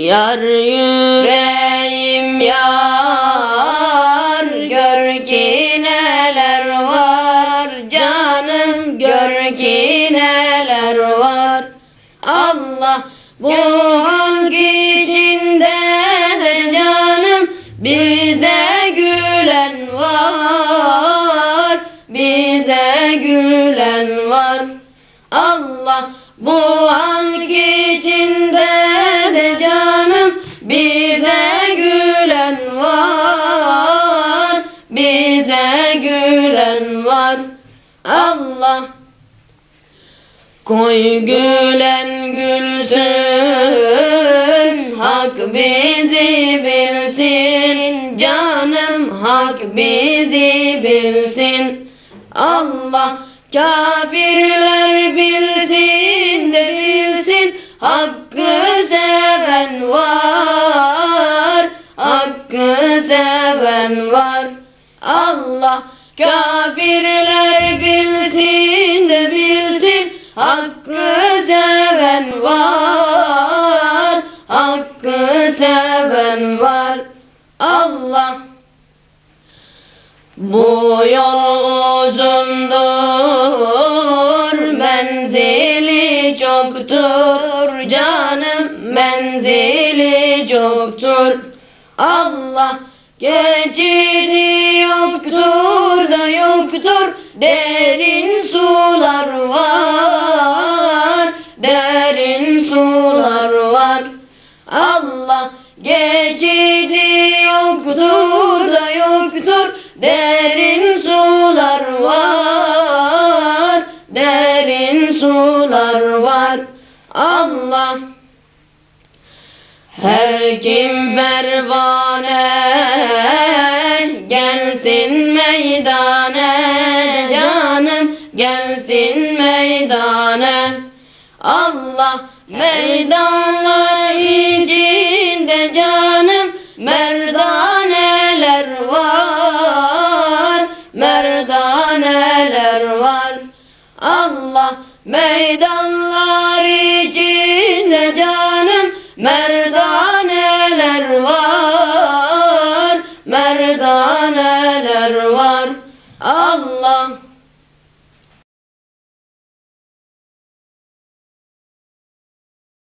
Yar yüreğim yar Gör ki neler var. Canım gör ki neler var. Allah bu halk içinde de canım Bize gülen var. Bize gülen var. Allah bu halk Koy gülen gülsün Hak bizi bilsin. Canım hak bizi bilsin. Allah kafirler bilsin de bilsin. Hakkı seven var Hakkı seven var. Allah kafirler Hakkı seven var Hakkı seven var Allah bu yol uzundur, menzili çoktur, canım menzili çoktur. Allah geçidi yoktur da yoktur, derin Allah geçidi yoktur da yoktur derin sular var derin sular var. Allah her kim pervane Allah meydanlar içinde canım merdaneler var merdaneler var. Allah meydanlar içinde canım merdaneler var merdaneler var